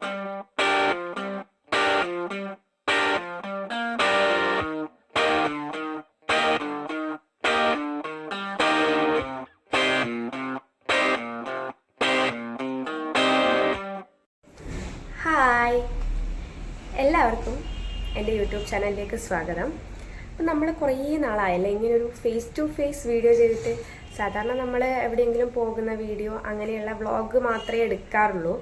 Hi. എല്ലാവർക്കും എന്റെ YouTube ചാനലിലേക്ക് സ്വാഗതം. അപ്പം നമ്മൾ കുറേ നാളായല്ലേ ഇങ്ങനെ ഒരു ഫേസ് ടു ഫേസ് വീഡിയോ ചെയ്തിട്ട് സാധാരണ നമ്മൾ എവിടെയെങ്കിലും പോകുന്ന വീഡിയോ അങ്ങനെയുള്ള വ്ളോഗ് മാത്രമേ എടുക്കാറുള്ളൂ.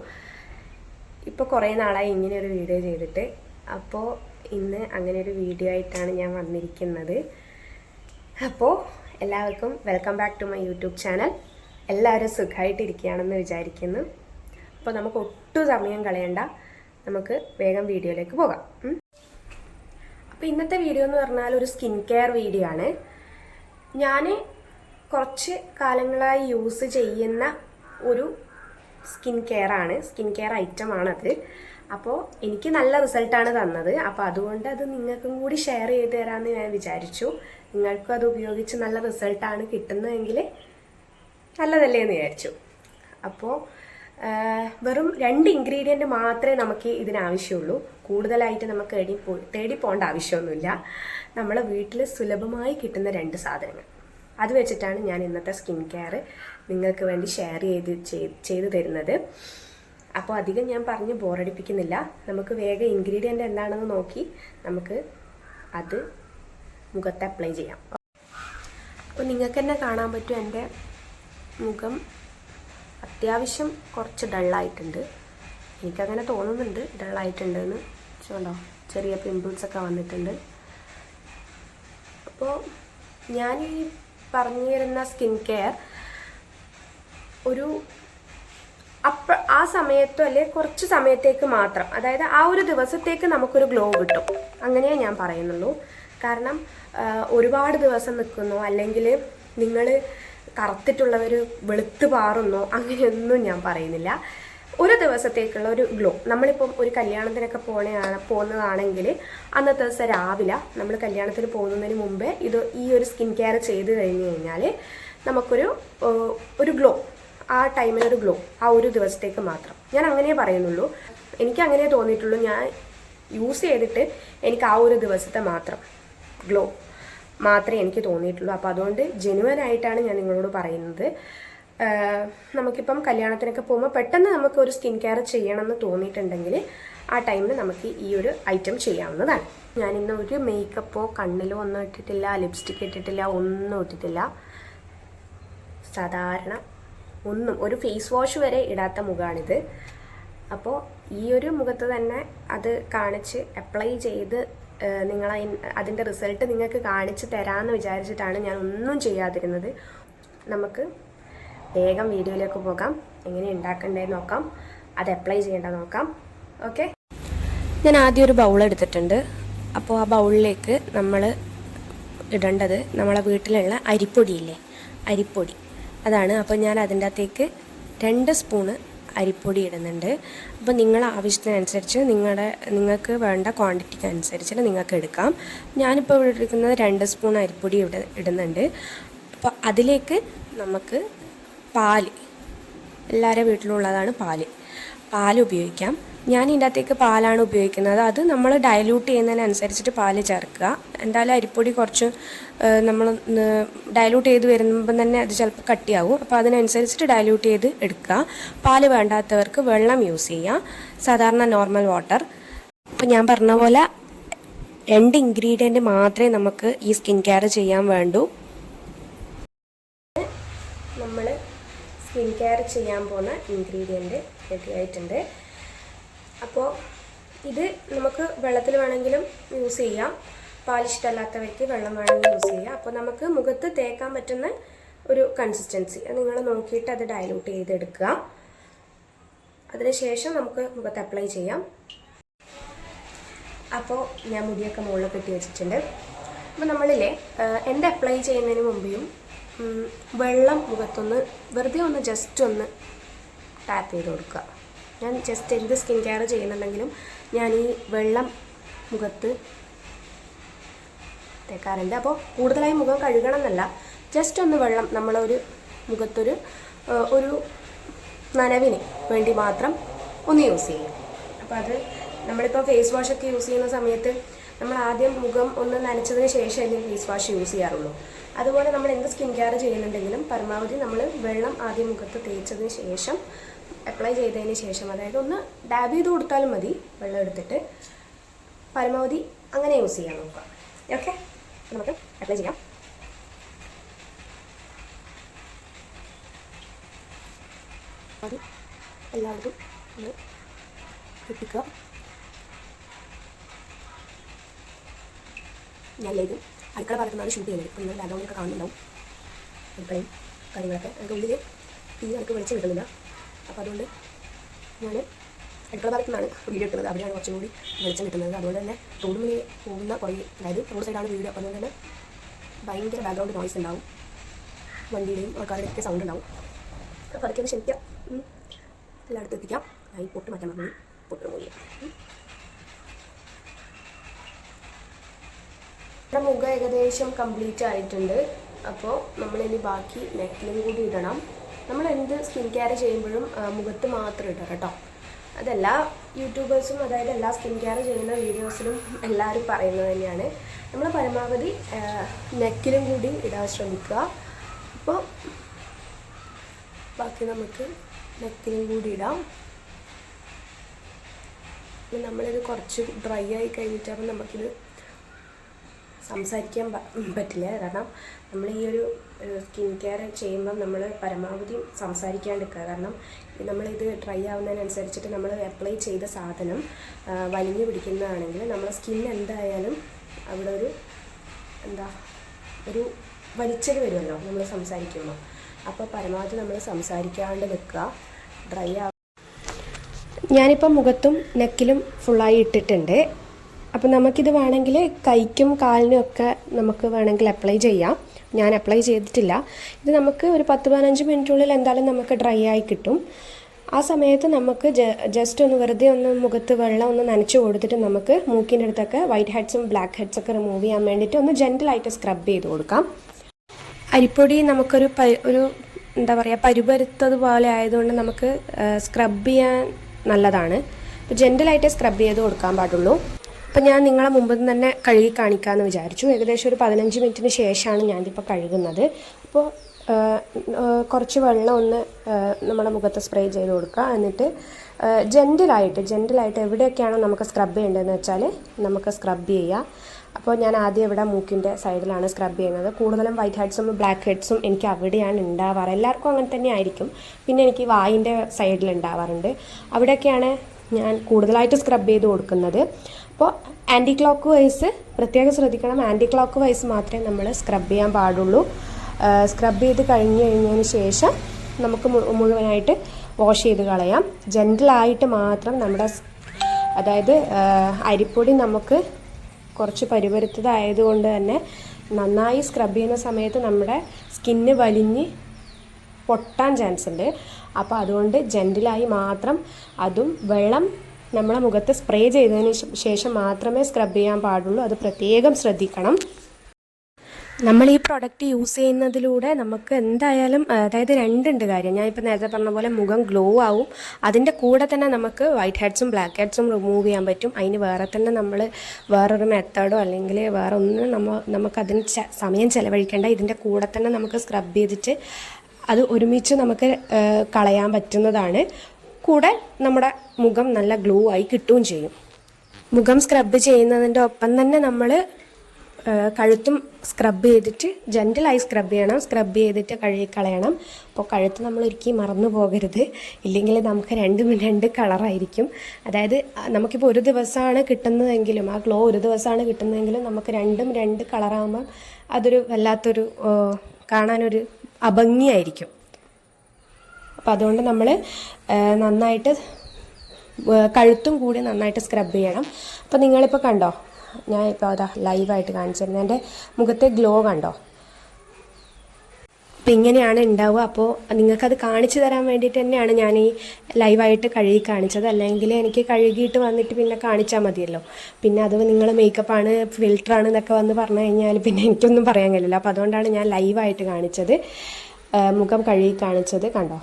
ഇപ്പോൾ കുറേ നാളായി ഇങ്ങനെ ഒരു വീഡിയോ ചെയ്തിട്ട്. അപ്പോൾ ഇന്ന് അങ്ങനെ ഒരു വീഡിയോ ആയിട്ടാണ് ഞാൻ വന്നിരിക്കുന്നത്. അപ്പോൾ എല്ലാവർക്കും welcome back to my YouTube channel എല്ലാവരും സുഖമായിട്ടിരിക്കുകയാണെന്ന് വിചാരിക്കുന്നു. അപ്പോൾ നമുക്ക് ഒട്ടും സമയം കളയണ്ട. നമുക്ക് വേഗം വീഡിയോയിലേക്ക് പോകാം. അപ്പോൾ ഇന്നത്തെ വീഡിയോ എന്ന് പറഞ്ഞാൽ ഒരു സ്കിൻ കെയർ വീഡിയോ ആണ്. ഞാൻ കുറച്ച് കാലങ്ങളായി യൂസ് ചെയ്യുന്ന ഒരു സ്കിൻ കെയർ ആണ്. സ്കിൻ കെയർ ഐറ്റം ആണത്. അപ്പോൾ എനിക്ക് നല്ല റിസൾട്ടാണ് തന്നത്. അപ്പോൾ അതുകൊണ്ട് അത് നിങ്ങൾക്കും കൂടി ഷെയർ ചെയ്ത് തരാമെന്ന് ഞാൻ വിചാരിച്ചു. നിങ്ങൾക്കും അത് ഉപയോഗിച്ച് നല്ല റിസൾട്ടാണ് കിട്ടുന്നതെങ്കിൽ നല്ലതല്ലേ എന്ന് വിചാരിച്ചു. അപ്പോൾ വെറും രണ്ട് ഇൻഗ്രീഡിയന്റ് മാത്രമേ നമുക്ക് ഇതിനാവശ്യമുള്ളൂ. കൂടുതലായിട്ട് നമുക്ക് തേടി പോ തേടി പോകേണ്ട ആവശ്യമൊന്നുമില്ല. നമ്മളെ വീട്ടിൽ സുലഭമായി കിട്ടുന്ന രണ്ട് സാധനങ്ങൾ. അത് വെച്ചിട്ടാണ് ഞാൻ ഇന്നത്തെ സ്കിൻ കെയർ നിങ്ങൾക്ക് വേണ്ടി ഷെയർ ചെയ്ത് ചെയ്- ചെയ്തു തരുന്നത്. അപ്പോൾ അധികം ഞാൻ പറഞ്ഞ് ബോറടിപ്പിക്കുന്നില്ല നമുക്ക് വേഗം ഇൻഗ്രീഡിയന്റ് എന്താണെന്ന് നോക്കി നമുക്ക് അത് മുഖത്ത് അപ്ലൈ ചെയ്യാം. അപ്പോൾ നിങ്ങൾക്ക് തന്നെ കാണാൻ പറ്റും എന്റെ മുഖം അത്യാവശ്യം കുറച്ച് ഡള്ളായിട്ടുണ്ട് എനിക്കങ്ങനെ തോന്നുന്നുണ്ട് ഡള്ളായിട്ടുണ്ട് എന്ന് ചുണ്ടോ ചെറിയ പിമ്പിൾസ് ഒക്കെ വന്നിട്ടുണ്ട്. അപ്പോൾ ഞാൻ ഈ പറഞ്ഞു തരുന്ന സ്കിൻ കെയർ ഒരു അപ്പ ആ സമയത്തോ അല്ലെ കുറച്ച് സമയത്തേക്ക് മാത്രം അതായത് ആ ഒരു ദിവസത്തേക്ക് നമുക്കൊരു ഗ്ലോ കിട്ടും. അങ്ങനെയേ ഞാൻ പറയുന്നുള്ളൂ. കാരണം ഒരുപാട് ദിവസം നിൽക്കുന്നു. അല്ലെങ്കിൽ നിങ്ങൾ കറുത്തിട്ടുള്ളവർ വെളുത്ത് പാറുന്നു അങ്ങനെയൊന്നും ഞാൻ പറയുന്നില്ല. ഒരു ദിവസത്തേക്കുള്ള ഒരു ഗ്ലോ നമ്മളിപ്പം ഒരു കല്യാണത്തിനൊക്കെ പോണെയാണ് പോകുന്നതാണെങ്കിൽ അന്നത്തെ ദിവസം രാവിലെ നമ്മൾ കല്യാണത്തിന് പോകുന്നതിന് മുമ്പേ ഇത് ഈ ഒരു സ്കിൻ കെയർ ചെയ്ത് കഴിഞ്ഞ് കഴിഞ്ഞാൽ നമുക്കൊരു ഒരു ഗ്ലോ ആ ടൈമിനൊരു ഗ്ലോ ആ ഒരു ദിവസത്തേക്ക് മാത്രം. ഞാൻ അങ്ങനെ പറയുന്നുള്ളൂ. എനിക്ക് അങ്ങനെ തോന്നിയിട്ടുള്ളൂ. ഞാൻ യൂസ് ചെയ്തിട്ട് എനിക്ക് ആ ഒരു ദിവസത്തെ മാത്രം ഗ്ലോ മാത്രമേ എനിക്ക് തോന്നിയിട്ടുള്ളൂ. അപ്പോൾ അതുകൊണ്ട് ജെനുവൻ ആയിട്ടാണ് ഞാൻ നിങ്ങളോട് പറയുന്നത്. നമുക്കിപ്പം കല്യാണത്തിനൊക്കെ പോകുമ്പോൾ പെട്ടെന്ന് നമുക്ക് ഒരു സ്കിൻ കെയർ ചെയ്യണം എന്ന് തോന്നിയിട്ടുണ്ടെങ്കിൽ ആ ടൈമിൽ നമുക്ക് ഈ ഒരു ഐറ്റം ചെയ്യാവുന്നതാണ്. ഞാൻ ഇന്ന് ഒരു മേക്കപ്പോ കണ്ണിലോ ഒന്നും ഇട്ടിട്ടില്ല ലിപ്സ്റ്റിക് ഇട്ടിട്ടില്ല ഒന്നും ഇട്ടിട്ടില്ല. സാധാരണ ഒന്നും ഒരു ഫേസ് വാഷ് വരെ ഇടാത്ത മുഖമാണിത് അപ്പോൾ ഈ ഒരു മുഖത്ത് തന്നെ അത് കാണിച്ച് അപ്ലൈ ചെയ്ത് നിങ്ങൾ അതിന്റെ റിസൾട്ട് നിങ്ങൾക്ക് കാണിച്ച് തരാമെന്ന് വിചാരിച്ചിട്ടാണ് ഞാൻ ഒന്നും ചെയ്യാതിരുന്നത്. നമുക്ക് വേഗം വീഡിയോയിലേക്ക് പോകാം. എങ്ങനെ ഉണ്ടാക്കണ്ടേന്ന് നോക്കാം. അത് അപ്ലൈ ചെയ്യേണ്ട നോക്കാം. ഓക്കെ ഞാൻ ആദ്യം ഒരു ബൗൾ എടുത്തിട്ടുണ്ട്. അപ്പോൾ ആ ബൗളിലേക്ക് നമ്മൾ ഇടേണ്ടത് നമ്മളെ വീട്ടിലുള്ള അരിപ്പൊടിയില്ലേ? അരിപ്പൊടി. അതാണ്. അപ്പോൾ ഞാൻ അതിന്റെ അകത്തേക്ക് രണ്ട് സ്പൂണ് അരിപ്പൊടി ഇടുന്നുണ്ട്. അപ്പോൾ നിങ്ങൾ ആവശ്യത്തിനനുസരിച്ച് നിങ്ങളുടെ നിങ്ങൾക്ക് വേണ്ട ക്വാണ്ടിറ്റിക്ക് അനുസരിച്ച് നിങ്ങൾക്ക് എടുക്കാം. ഞാനിപ്പോൾ ഇവിടെ എടുക്കുന്നത് രണ്ട് സ്പൂൺ അരിപ്പൊടി ഇവിടെ ഇടുന്നുണ്ട്. അപ്പോൾ അതിലേക്ക് നമുക്ക് പാൽ. എല്ലാവരുടെ വീട്ടിലുള്ളതാണ് പാൽ. പാൽ ഉപയോഗിക്കാം. ഞാൻ ഇതിന്റെ അകത്തേക്ക് പാലാണ് ഉപയോഗിക്കുന്നത്. അത് നമ്മൾ ഡയലൂട്ട് ചെയ്യുന്നതിനനുസരിച്ചിട്ട് പാൽ ചേർക്കുക. എന്തായാലും അരിപ്പൊടി കുറച്ച് നമ്മൾ ഡയലൂട്ട് ചെയ്ത് വരുമ്പം തന്നെ അത് ചിലപ്പോൾ കട്ടിയാവും. അപ്പോൾ അതിനനുസരിച്ചിട്ട് ഡയലൂട്ട് ചെയ്ത് എടുക്കുക. പാൽ വേണ്ടാത്തവർക്ക് വെള്ളം യൂസ് ചെയ്യാം സാധാരണ നോർമൽ വാട്ടർ അപ്പോൾ ഞാൻ പറഞ്ഞ പോലെ രണ്ട് ഇൻഗ്രീഡിയന്റ് മാത്രമേ നമുക്ക് ഈ സ്കിൻ കെയർ ചെയ്യാൻ വേണ്ടൂ. നമ്മൾ സ്കിൻ കെയർ ചെയ്യാൻ പോകുന്ന ഇൻഗ്രീഡിയന്റ് റെഡി ആയിട്ടുണ്ട്. അപ്പോൾ ഇത് നമുക്ക് വെള്ളത്തിൽ വേണമെങ്കിലും യൂസ് ചെയ്യാം. പാലിഷ്ടമല്ലാത്തവർക്ക് വെള്ളം വേണമെങ്കിൽ യൂസ് ചെയ്യാം. അപ്പോൾ നമുക്ക് മുഖത്ത് തേക്കാൻ പറ്റുന്ന ഒരു കൺസിസ്റ്റൻസി അത് നിങ്ങൾ നോക്കിയിട്ട് അത് ഡയലൂട്ട് ചെയ്തെടുക്കുക. അതിനുശേഷം നമുക്ക് മുഖത്ത് അപ്ലൈ ചെയ്യാം. അപ്പോൾ ഞാൻ മുടിയൊക്കെ മുകളിൽ കെട്ടി വെച്ചിട്ടുണ്ട്. അപ്പോൾ നമ്മളിലെ എന്ത് അപ്ലൈ ചെയ്യുന്നതിന് മുമ്പേയും വെള്ളം മുഖത്തൊന്ന് വെറുതെ ഒന്ന് ജസ്റ്റ് ഒന്ന് ടാപ്പ് ചെയ്ത് കൊടുക്കുക. ഞാൻ ജസ്റ്റ് എന്ത് സ്കിൻ കെയർ ചെയ്യുന്നുണ്ടെങ്കിലും ഞാൻ ഈ വെള്ളം മുഖത്ത് തേക്കാറുണ്ട്. അപ്പോൾ കൂടുതലായി മുഖം കഴുകണം എന്നല്ല ജസ്റ്റ് ഒന്ന് വെള്ളം നമ്മളൊരു മുഖത്തൊരു ഒരു നനവിന് വേണ്ടി മാത്രം ഒന്ന് യൂസ് ചെയ്യും. അപ്പോൾ അത് നമ്മളിപ്പോൾ ഫേസ് വാഷ് ഒക്കെ യൂസ് ചെയ്യുന്ന സമയത്ത് നമ്മൾ ആദ്യം മുഖം ഒന്ന് നനച്ചതിന് ശേഷമല്ലേ ഫേസ് വാഷ് യൂസ് ചെയ്യാറുള്ളൂ. അതുപോലെ നമ്മൾ എന്ത് സ്കിൻ കെയർ ചെയ്യുന്നുണ്ടെങ്കിലും പരമാവധി നമ്മൾ വെള്ളം ആദ്യം മുഖത്ത് തേച്ചതിന് ശേഷം അപ്ലൈ ചെയ്തതിന് ശേഷം അതായത് ഒന്ന് ഡാബ് ചെയ്ത് കൊടുത്താലും മതി വെള്ളം എടുത്തിട്ട്. പരമാവധി അങ്ങനെ യൂസ് ചെയ്യാൻ നോക്കുക. ഓക്കെ നമുക്ക് അപ്ലൈ ചെയ്യാം. അത് എല്ലാവർക്കും ഒന്ന് എത്തിക്കുക ഞാൻ ഇത് അടുക്കള ഭാഗത്തുനിന്നാണ് ഷൂട്ട് ചെയ്യുന്നത്. അപ്പോൾ നിങ്ങൾ ബാക്ക്ഗ്രൗണ്ടിലൊക്കെ കാണുന്നുണ്ടാവും. അടുക്കളയും കാര്യങ്ങളൊക്കെ. അതിന്റെ ഉള്ളിൽ തീരെ എനിക്ക് വെളിച്ചം കിട്ടുന്നില്ല. അപ്പോൾ അതുകൊണ്ട് ഞാൻ അടുക്കള ഭാഗത്തുനിന്നാണ് വീഡിയോ എടുക്കുന്നത് അവിടെയാണ് കുറച്ചും കൂടി വെളിച്ചം കിട്ടുന്നത്. അതുകൊണ്ട് തന്നെ റോഡ് മുന്നിൽ പോകുന്ന കുറേ അതായത് റോഡ് സൈഡാണ് വീഡിയോ അപ്പോൾ അതുകൊണ്ട് തന്നെ ഭയങ്കര ബാക്ക്ഗ്രൗണ്ട് നോയ്സ് ഉണ്ടാവും. വണ്ടിയുടെയും ആൾക്കാരുടെയും ഒക്കെ സൗണ്ട് ഉണ്ടാവും. അപ്പോൾ അതൊക്കെ ഒന്ന് ഉം. എല്ലായിടത്തും എത്തിക്കാം ഈ പൊട്ട് മാറ്റാൻ പറഞ്ഞു. പൊട്ട് പോയി നമ്മുടെ മുഖം ഏകദേശം കംപ്ലീറ്റ് ആയിട്ടുണ്ട്. അപ്പോൾ നമ്മളിനി ബാക്കി നെക്കിലും കൂടി ഇടണം. നമ്മൾ എന്ത് സ്കിൻ കെയർ ചെയ്യുമ്പോഴും മുഖത്ത് മാത്രം ഇടുക കേട്ടോ. അതെല്ലാ യൂട്യൂബേഴ്സും അതായത് എല്ലാ സ്കിൻ കെയർ ചെയ്യുന്ന വീഡിയോസിലും എല്ലാവരും പറയുന്നത് തന്നെയാണ്. നമ്മൾ പരമാവധി നെക്കിലും കൂടി ഇടാൻ ശ്രമിക്കുക. അപ്പോൾ ബാക്കി നമുക്ക് നെക്കിലും കൂടി ഇടാം. നമ്മളിത് കുറച്ച് ഡ്രൈ ആയി കഴിഞ്ഞിട്ടാകുമ്പോൾ നമുക്കിത് സംസാരിക്കാൻ പറ്റില്ല. കാരണം നമ്മൾ ഈ ഒരു സ്കിൻ കെയർ ചെയ്യുമ്പം നമ്മൾ പരമാവധി സംസാരിക്കാണ്ടിരിക്കുക. കാരണം നമ്മളിത് ഡ്രൈ ആവുന്നതിനനുസരിച്ചിട്ട് നമ്മൾ അപ്ലൈ ചെയ്ത സാധനം വലിഞ്ഞു പിടിക്കുന്നതാണെങ്കിൽ നമ്മുടെ സ്കിൻ എന്തായാലും അവിടെ ഒരു എന്താ ഒരു വലിച്ചത് വരുമല്ലോ നമ്മൾ സംസാരിക്കുമ്പോൾ അപ്പോൾ പരമാവധി നമ്മൾ സംസാരിക്കാണ്ട് നിൽക്കുക ഡ്രൈ ആ ഞാനിപ്പോൾ മുഖത്തും നെക്കിലും ഫുള്ളായി ഇട്ടിട്ടുണ്ട്. അപ്പോൾ നമുക്കിത് വേണമെങ്കിൽ കൈക്കും കാലിനും ഒക്കെ നമുക്ക് വേണമെങ്കിൽ അപ്ലൈ ചെയ്യാം. ഞാൻ അപ്ലൈ ചെയ്തിട്ടില്ല. ഇത് നമുക്ക് ഒരു പത്ത് പതിനഞ്ച് മിനിറ്റിനുള്ളിൽ എന്തായാലും നമുക്ക് ഡ്രൈ ആയി കിട്ടും. ആ സമയത്ത് നമുക്ക് ജസ്റ്റ് ഒന്ന് വെറുതെ ഒന്ന് മുഖത്ത് വെള്ളം ഒന്ന് നനച്ച് കൊടുത്തിട്ട് നമുക്ക് മൂക്കിന്റെ അടുത്തൊക്കെ വൈറ്റ് ഹെഡ്സും ബ്ലാക്ക് ഹെഡ്സ് ഒക്കെ റിമൂവ് ചെയ്യാൻ വേണ്ടിയിട്ട് ഒന്ന് ജെന്റലായിട്ട് സ്ക്രബ് ചെയ്ത് കൊടുക്കാം. അരിപ്പൊടി നമുക്കൊരു ഒരു എന്താ പറയുക പരുപരുത്തതുപോലെ ആയതുകൊണ്ട് നമുക്ക് സ്ക്രബ് ചെയ്യാൻ നല്ലതാണ്. ജെന്റലായിട്ട് സ്ക്രബ് ചെയ്ത് കൊടുക്കാൻ പാടുള്ളൂ. അപ്പോൾ ഞാൻ നിങ്ങളെ മുമ്പ് തന്നെ കഴുകി കാണിക്കാമെന്ന് വിചാരിച്ചു. ഏകദേശം ഒരു പതിനഞ്ച് മിനിറ്റിന് ശേഷമാണ് ഞാനിപ്പോൾ കഴുകുന്നത്. അപ്പോൾ കുറച്ച് വെള്ളം ഒന്ന് നമ്മുടെ മുഖത്ത് സ്പ്രേ ചെയ്ത് കൊടുക്കുക. എന്നിട്ട് ജെന്റിലായിട്ട് ജെന്റിലായിട്ട് എവിടെയൊക്കെയാണോ നമുക്ക് സ്ക്രബ് ചെയ്യേണ്ടതെന്ന് വെച്ചാൽ നമുക്ക് സ്ക്രബ് ചെയ്യുക അപ്പോൾ ഞാൻ ആദ്യം ഇവിടെ മൂക്കിന്റെ സൈഡിലാണ് സ്ക്രബ് ചെയ്യുന്നത്. കൂടുതലും വൈറ്റ് ഹെഡ്സും ബ്ലാക്ക് ഹെഡ്സും എനിക്ക് അവിടെയാണ് ഉണ്ടാവാറ്. എല്ലാവർക്കും അങ്ങനെ തന്നെ ആയിരിക്കും. പിന്നെ എനിക്ക് വായിന്റെ സൈഡിൽ ഉണ്ടാവാറുണ്ട്. അവിടെയൊക്കെയാണ് ഞാൻ കൂടുതലായിട്ട് സ്ക്രബ് ചെയ്ത് കൊടുക്കുന്നത്. അപ്പോൾ ആന്റി ക്ലോക്ക് വൈസ് പ്രത്യേകം ശ്രദ്ധിക്കണം. ആന്റി ക്ലോക്ക് വൈസ് മാത്രമേ നമ്മൾ സ്ക്രബ് ചെയ്യാൻ പാടുള്ളൂ. സ്ക്രബ് ചെയ്ത് കഴിഞ്ഞ് കഴിഞ്ഞതിന് ശേഷം നമുക്ക് മുഴുവനായിട്ട് വാഷ് ചെയ്ത് കളയാം. ജെന്റലായിട്ട് മാത്രം നമ്മുടെ അതായത് അരിപ്പൊടി നമുക്ക് കുറച്ച് പരുപരുത്തതായതുകൊണ്ട് തന്നെ നന്നായി സ്ക്രബ് ചെയ്യുന്ന സമയത്ത് നമ്മുടെ സ്കിന്ന് വലിഞ്ഞ് പൊട്ടാൻ ചാൻസ് ഉണ്ട്. അപ്പോൾ അതുകൊണ്ട് ജെന്റിലായി മാത്രം അതും വെള്ളം നമ്മളെ മുഖത്ത് സ്പ്രേ ചെയ്തതിന് ശേഷം മാത്രമേ സ്ക്രബ് ചെയ്യാൻ പാടുള്ളൂ. അത് പ്രത്യേകം ശ്രദ്ധിക്കണം. നമ്മൾ ഈ പ്രൊഡക്റ്റ് യൂസ് ചെയ്യുന്നതിലൂടെ നമുക്ക് എന്തായാലും അതായത് രണ്ടുണ്ട് കാര്യം. ഞാൻ ഇപ്പോൾ നേരത്തെ പറഞ്ഞ പോലെ മുഖം ഗ്ലോ ആവും. അതിന്റെ കൂടെ തന്നെ നമുക്ക് വൈറ്റ് ഹെഡ്സും ബ്ലാക്ക് ഹെഡ്സും റിമൂവ് ചെയ്യാൻ പറ്റും. അതിന് വേറെ തന്നെ നമ്മൾ വേറൊരു മെത്തേഡോ അല്ലെങ്കിൽ വേറെ ഒന്നും നമ്മ നമുക്കതിന് സമയം ചിലവഴിക്കേണ്ട. ഇതിന്റെ കൂടെ തന്നെ നമുക്ക് സ്ക്രബ് ചെയ്തിട്ട് അത് ഒരുമിച്ച് നമുക്ക് കളയാൻ പറ്റുന്നതാണ്. കൂടെ നമ്മുടെ മുഖം നല്ല ഗ്ലോ ആയി കിട്ടുകയും ചെയ്യും. മുഖം സ്ക്രബ് ചെയ്യുന്നതിന്റെ ഒപ്പം തന്നെ നമ്മൾ കഴുത്തും സ്ക്രബ് ചെയ്തിട്ട് ജെന്റലായി സ്ക്രബ് ചെയ്യണം. സ്ക്രബ് ചെയ്തിട്ട് കഴുകി കളയണം. അപ്പോൾ കഴുത്ത് നമ്മൾ ഒരിക്കലും മറന്നു പോകരുത്. ഇല്ലെങ്കിൽ നമുക്ക് രണ്ടും രണ്ട് കളറായിരിക്കും അതായത് നമുക്കിപ്പോൾ ഒരു ദിവസമാണ് കിട്ടുന്നതെങ്കിലും ആ ഗ്ലോ ഒരു ദിവസമാണ് കിട്ടുന്നതെങ്കിലും നമുക്ക് രണ്ടും രണ്ട് കളറാകുമ്പം അതൊരു വല്ലാത്തൊരു കാണാനൊരു അഭംഗിയായിരിക്കും. അപ്പം അതുകൊണ്ട് നമ്മൾ നന്നായിട്ട് കഴുത്തും കൂടി നന്നായിട്ട് സ്ക്രബ് ചെയ്യണം. അപ്പോൾ നിങ്ങളിപ്പോൾ കണ്ടോ? ഞാൻ ഇപ്പോൾ അതാ ലൈവായിട്ട് കാണിച്ചിരുന്നത് എന്റെ മുഖത്തെ ഗ്ലോ കണ്ടോ? അപ്പോൾ ഇങ്ങനെയാണ് ഉണ്ടാവുക. അപ്പോൾ നിങ്ങൾക്കത് കാണിച്ചു തരാൻ വേണ്ടിയിട്ട് തന്നെയാണ് ഞാൻ ഈ ലൈവായിട്ട് കഴുകി കാണിച്ചത്. അല്ലെങ്കിൽ എനിക്ക് കഴുകിയിട്ട് വന്നിട്ട് പിന്നെ കാണിച്ചാൽ മതിയല്ലോ. പിന്നെ അത് നിങ്ങൾ മേക്കപ്പാണ് ഫിൽറ്ററാണ് എന്നൊക്കെ വന്ന് പറഞ്ഞു കഴിഞ്ഞാൽ പിന്നെ എനിക്കൊന്നും പറയാൻ കഴിയില്ല. അപ്പോൾ അതുകൊണ്ടാണ് ഞാൻ ലൈവായിട്ട് കാണിച്ചത്. മുഖം കഴുകി കാണിച്ചത് കണ്ടോ?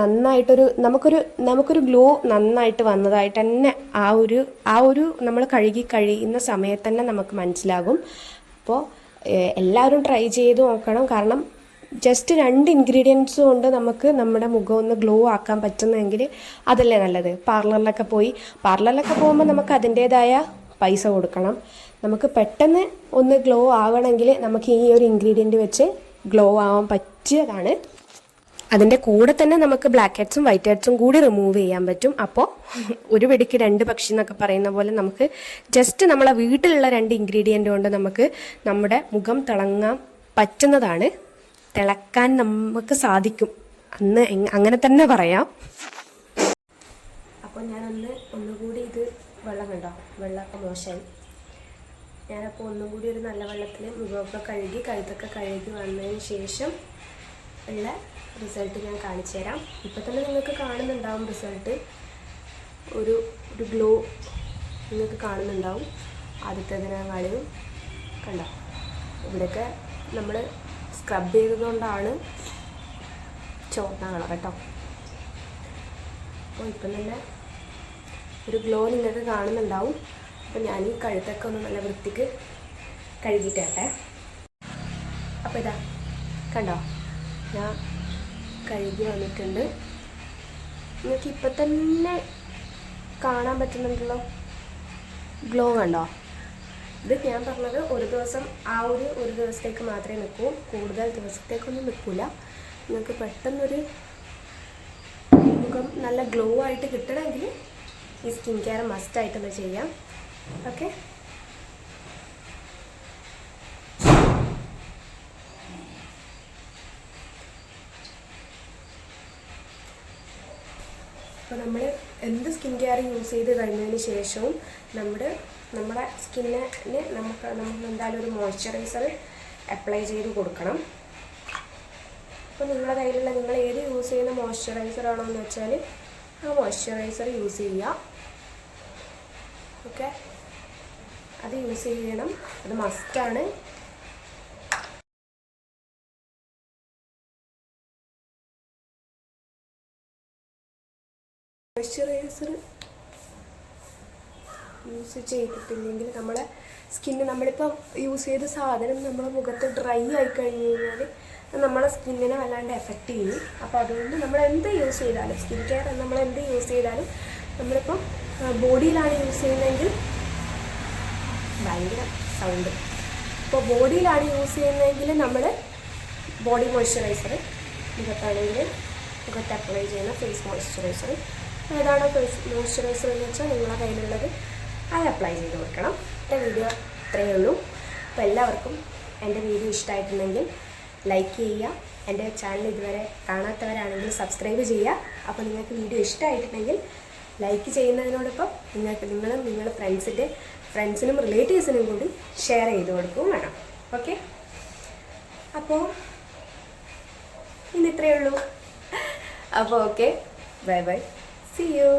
നന്നായിട്ടൊരു നമുക്കൊരു നമുക്കൊരു ഗ്ലോ നന്നായിട്ട് വന്നതായിട്ട് തന്നെ ആ ഒരു ആ ഒരു നമ്മൾ കഴുകി കഴിയുന്ന സമയത്ത് തന്നെ നമുക്ക് മനസ്സിലാകും. അപ്പോൾ എല്ലാവരും ട്രൈ ചെയ്ത് നോക്കണം. കാരണം ജസ്റ്റ് രണ്ട് ഇൻഗ്രീഡിയൻസ് കൊണ്ട് നമുക്ക് നമ്മുടെ മുഖം ഒന്ന് ഗ്ലോ ആക്കാൻ പറ്റുന്നതെങ്കിൽ അതല്ലേ നല്ലത്. പാർലറിലൊക്കെ പോയി. പാർലറിലൊക്കെ പോകുമ്പോൾ നമുക്ക് അതിന്റേതായ പൈസ കൊടുക്കണം. നമുക്ക് പെട്ടെന്ന് ഒന്ന് ഗ്ലോ ആവണമെങ്കിൽ നമുക്ക് ഈ ഒരു ഇൻഗ്രീഡിയന്റ് വെച്ച് ഗ്ലോ ആവാൻ പറ്റിയതാണ്. അതിന്റെ കൂടെ തന്നെ നമുക്ക് ബ്ലാക്ക് ഹെഡ്സും വൈറ്റ് ഹെഡ്സും കൂടി റിമൂവ് ചെയ്യാൻ പറ്റും. അപ്പോൾ ഒരു വെടിക്ക് രണ്ട് പക്ഷി എന്നൊക്കെ പറയുന്ന പോലെ നമുക്ക് ജസ്റ്റ് നമ്മളെ വീട്ടിലുള്ള രണ്ട് ഇൻഗ്രീഡിയന്റ് കൊണ്ട് നമുക്ക് നമ്മുടെ മുഖം തിളങ്ങാൻ പറ്റുന്നതാണ്. തിളക്കാൻ നമുക്ക് സാധിക്കും. അന്ന് അങ്ങനെ തന്നെ പറയാം. അപ്പോൾ ഞാനൊന്ന് ഒന്നുകൂടി ഇത് വെള്ളം കണ്ടോ? വെള്ളമൊക്കെ മോശമായി. ഞാനപ്പോൾ ഒന്നും കൂടി ഒരു നല്ല വെള്ളത്തിൽ മുഖമൊക്കെ കഴുകി കഴുത്തൊക്കെ കഴുകി വന്നതിന് ശേഷം ഉള്ള റിസൾട്ട് ഞാൻ കാണിച്ചു തരാം. ഇപ്പം തന്നെ നിങ്ങൾക്ക് കാണുന്നുണ്ടാവും റിസൾട്ട് ഒരു ഒരു ഗ്ലോ നിങ്ങൾക്ക് കാണുന്നുണ്ടാവും. ആദ്യത്തെ ആദ്യത്തേതിനെക്കാളും കണ്ടോ? ഇവിടെയൊക്കെ നമ്മൾ സ്ക്രബ് ചെയ്തതുകൊണ്ടാണ് ചുവന്ന കളർ കേട്ടോ. അപ്പോൾ ഇപ്പം തന്നെ ഒരു ഗ്ലോ നിങ്ങൾക്ക് കാണുന്നുണ്ടാവും. അപ്പോൾ ഞാൻ ഈ കഴുത്തൊക്കെ ഒന്ന് നല്ല വൃത്തിക്ക് കഴുകിയിട്ടെ അപ്പോൾ ഇതാ കണ്ടോ? ഞാൻ കഴുകി വന്നിട്ടുണ്ട്. നിങ്ങൾക്ക് ഇപ്പം തന്നെ കാണാൻ പറ്റുന്നുണ്ടല്ലോ. ഗ്ലോ കണ്ടോ? ഇത് ഞാൻ പറഞ്ഞത് ഒരു ദിവസം ആ ഒരു ഒരു ദിവസത്തേക്ക് മാത്രമേ നിൽക്കൂ. കൂടുതൽ ദിവസത്തേക്കൊന്നും നിൽക്കില്ല നിങ്ങൾക്ക് പെട്ടെന്നൊരു മുഖം നല്ല ഗ്ലോ ആയിട്ട് കിട്ടണമെങ്കിൽ ഈ സ്കിൻ കെയർ മസ്റ്റായിട്ടൊന്ന് ചെയ്യാം. ഓക്കെ അപ്പോൾ നമ്മൾ എന്ത് സ്കിൻ കെയർ യൂസ് ചെയ്ത് കഴിഞ്ഞതിന് ശേഷവും നമ്മുടെ നമ്മുടെ സ്കിന്നിന് നമുക്ക് നമുക്ക് എന്തായാലും ഒരു മോയ്സ്ചറൈസർ അപ്ലൈ ചെയ്ത് കൊടുക്കണം. അപ്പോൾ നിങ്ങളുടെ കയ്യിലുള്ള നിങ്ങൾ ഏത് യൂസ് ചെയ്യുന്ന മോയ്സ്ചറൈസർ ആണോ എന്ന് വെച്ചാൽ ആ മോയ്സ്ചറൈസർ യൂസ് ചെയ്യുക ഓക്കെ? അത് യൂസ് ചെയ്യണം. അത് മസ്റ്റാണ് മോയ്സ്ചറൈസർ യൂസ് ചെയ്തിട്ടില്ലെങ്കിൽ നമ്മളെ സ്കിന്ന് നമ്മളിപ്പോൾ യൂസ് ചെയ്ത സാധനം നമ്മുടെ മുഖത്ത് ഡ്രൈ ആയി കഴിഞ്ഞ് കഴിഞ്ഞാൽ നമ്മളെ സ്കിന്നിനെ വല്ലാണ്ട് എഫക്റ്റ് ചെയ്യും. അപ്പോൾ അതുകൊണ്ട് നമ്മൾ എന്ത് യൂസ് ചെയ്താലും സ്കിൻ കെയർ നമ്മൾ എന്ത് യൂസ് ചെയ്താലും നമ്മളിപ്പോൾ ബോഡിയിലാണ് യൂസ് ചെയ്യുന്നതെങ്കിൽ ഭയങ്കര സൗണ്ട് ഇപ്പോൾ ബോഡിയിലാണ് യൂസ് ചെയ്യുന്നതെങ്കിൽ നമ്മൾ ബോഡി മോയ്സ്ചറൈസർ മുഖത്താണെങ്കിൽ മുഖത്ത് അപ്ലൈ ചെയ്യുന്ന ഫേസ് മോയ്സ്ചറൈസർ ഏതാണോ ഫേസ് മോയ്സ്ചറൈസർ എന്ന് വെച്ചാൽ നിങ്ങളുടെ കയ്യിലുള്ളത്. അത് അപ്ലൈ ചെയ്ത് കൊടുക്കണം. എന്റെ വീഡിയോ ഇത്രയേ ഉള്ളൂ. അപ്പോൾ എല്ലാവർക്കും എന്റെ വീഡിയോ ഇഷ്ടമായിട്ടുണ്ടെങ്കിൽ ലൈക്ക് ചെയ്യുക. എന്റെ ചാനൽ ഇതുവരെ കാണാത്തവരാണെങ്കിൽ സബ്സ്ക്രൈബ് ചെയ്യുക. അപ്പോൾ നിങ്ങൾക്ക് വീഡിയോ ഇഷ്ടമായിട്ടുണ്ടെങ്കിൽ ലൈക്ക് ചെയ്യുന്നതിനോടൊപ്പം നിങ്ങൾക്ക് നിങ്ങളും നിങ്ങളുടെ ഫ്രണ്ട്സിന്റെ ഫ്രണ്ട്സിനും റിലേറ്റീവ്സിനും കൂടി ഷെയർ ചെയ്ത് കൊടുക്കുകയും വേണം. ഓക്കെ അപ്പോൾ ഇന്ന് ഇത്രയേ ഉള്ളൂ. അപ്പോൾ okay bye bye see you